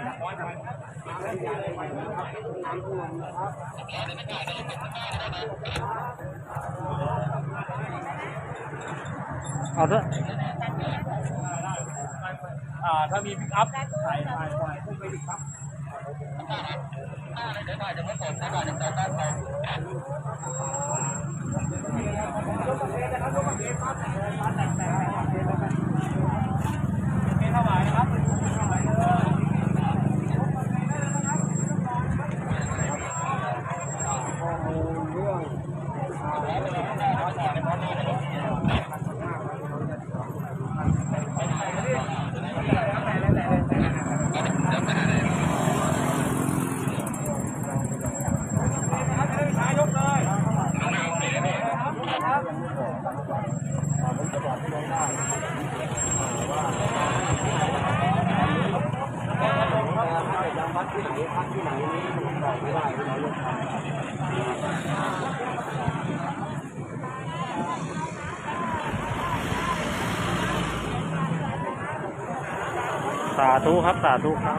เอาเถอะอ่าถ้ามีพิกอัพถ่ายถ่ายถ่ายขึ้นไปดิครับสาธุครับสาธุครับตามน้ำซิ่งที่เอาไว้นะที่ทำไป สาธุครับ สาธุครับ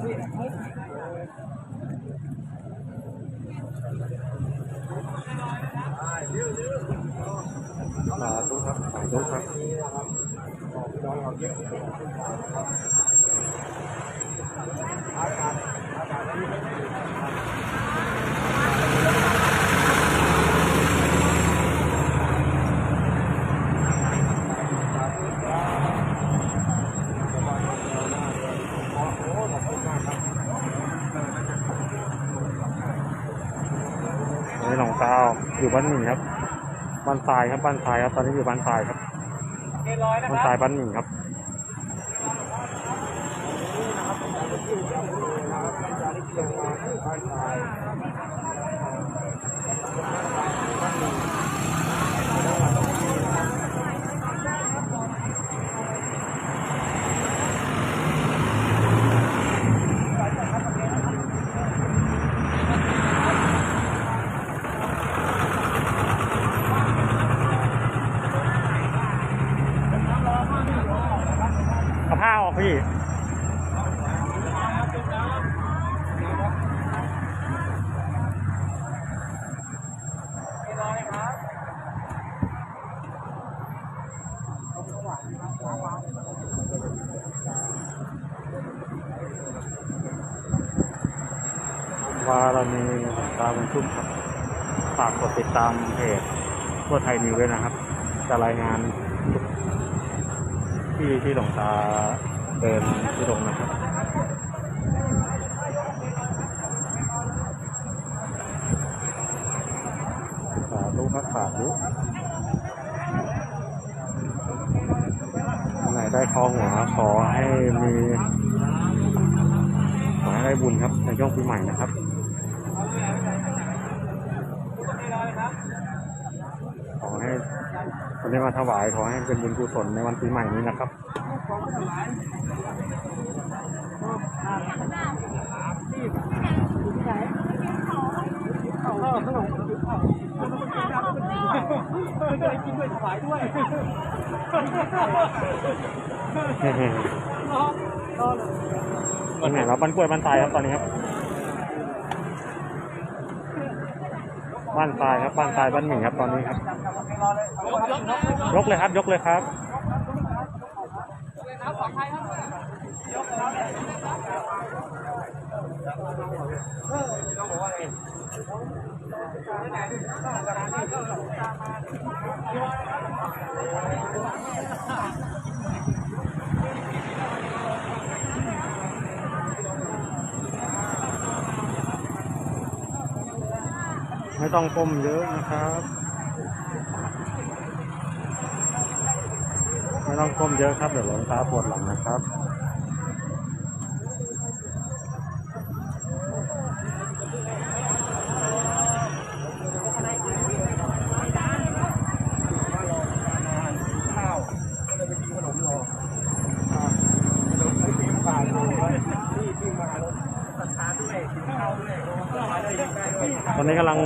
น้ำครับเจ้าพี่สาธุครับสาธุครับ นี่หลวงตา อยู่บ้านหนึ่งครับบ้านทรายครับบ้านทรายครับตอนนี้อยู่บ้านทรายครับบ้านทรายบ้านหนึ่งครับบ้าผ้าออกพี่ วารมีหลวงตาบุญชุ่มครับฝากกดติดตามเพจทั่วไทยนิวด้วยนะครับ จะรายงานทุกที่ที่หลวงตาเดินที่ตรงนะครับสาธุครับสาธุอันไหนได้คอหัวขอให้มีขอให้ได้บุญครับในช่วงปีใหม่นะครับ ขอ วันนี้มาถวายขอให้เป็นบุญกุศลในวันปีใหม่นี้นะครับไม่เคยกินด้วยถวายด้วยวันไหนครับบ้านกล้วยบ้านทรายครับตอนนี้ครับ บ้านทรายครับบ้านทรายบ้านหมี่ครับตอนนี้ครับ ยกเลยครับ ยกเลยครับ ไม่ต้องก้มเยอะนะครับ ไม่ต้องก้มเยอะครับเดี๋ยวหลงตาปวดหลังนะครับ ข้าวก็เลยไปกินขนมรอขนมไอติมปากด้วยที่ที่มารถสถานด้วยกินข้าวด้วยมาเลยได้ด้วย ต อนนี้กำลัง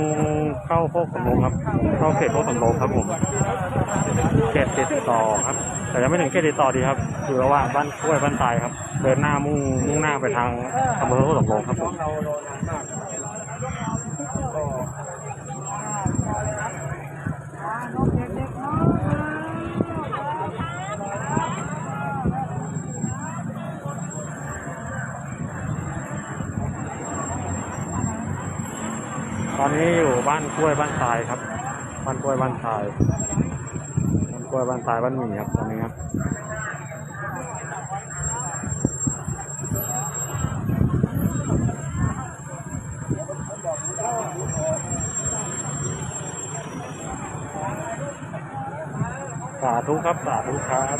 เข้าโคกสำโรงครับ เข้าเขตโคกสำโรงครับผม เขตติดต่อครับ แต่ยังไม่ถึงเขตติดต่อดีครับ อยู่ระหว่างบ้านกล้วยบ้านทรายครับ เดินหน้ามุ่งมุ่งหน้าไปทางอำเภอโคกสำโรงครับผม เรารอนานมากก็ ตอนนี้อยู่บ้านกล้วยบ้านทรายครับ บ้านกล้วยบ้านทราย บ้านกล้วยบ้านทรายบ้านหมี่ครับตอนนี้ครับสาธุครับสาธุครับ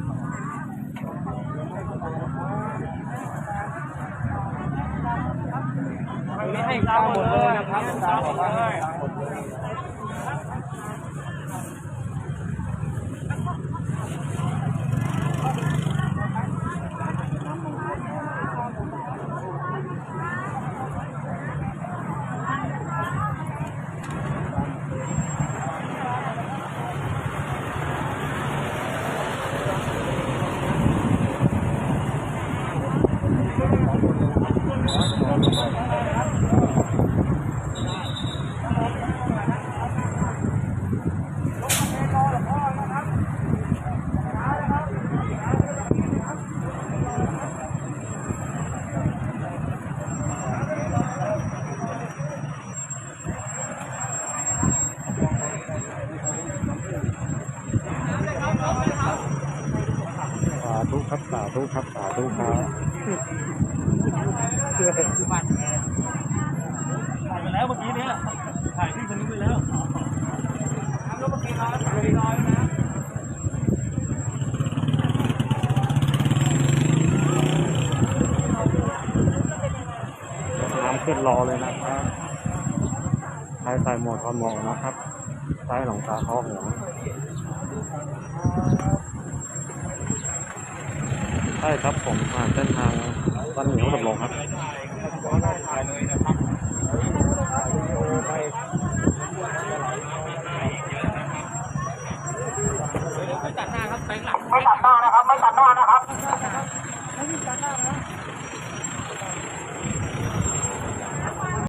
ไม่ให้ตาวหมดเลยนะครับตาบอกว่าให้ สาธุ ครับสาธุครับสาธุครับถ่ายไปแล้วเมื่อกี้เนี้ยถ่ายที่คนนี้ไปแล้วทำรถเมื่อกี้ร้อยเมื่อกี้ร้อยนะน้ำขึ้นรอเลยนะครับใช้ใส่หมวกกันหมอกนะครับใช้หลงตาเข้อหัว ใช่ครับผมผ่านเส้นทางบ้านเหนียวตกลงครับ